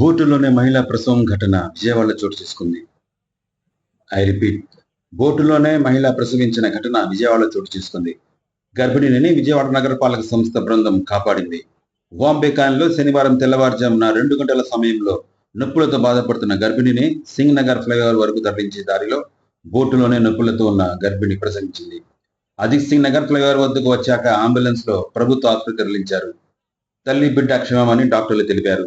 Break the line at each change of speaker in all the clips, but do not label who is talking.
బోటులోనే మహిళా ప్రసవం ఘటన విజయవాడలో చోటు చేసుకుంది. ఐ రిపీట్ బోటులోనే మహిళ ప్రసవించిన ఘటన విజయవాడలో చోటు చేసుకుంది. గర్భిణిని విజయవాడ నగరపాలక సంస్థ బృందం కాపాడింది. బాంబే కాలంలో శనివారం తెల్లవారుజామున రెండు గంటల సమయంలో నొప్పులతో బాధపడుతున్న గర్భిణిని సింగ్ నగర్ ఫ్లైఓవర్ వరకు తరలించే దారిలో బోటులోనే నొప్పులతో ఉన్న గర్భిణి ప్రసవించింది. అజిత్ సింగ్ నగర్ ఫ్లైఓవర్ వద్దకు వచ్చాక అంబులెన్స్లో ప్రభుత్వ ఆసుపత్రి తరలించారు. తల్లి బిడ్డ క్షేమమని డాక్టర్లు తెలిపారు.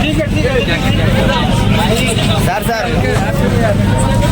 ठीक है
ठीक है सर सर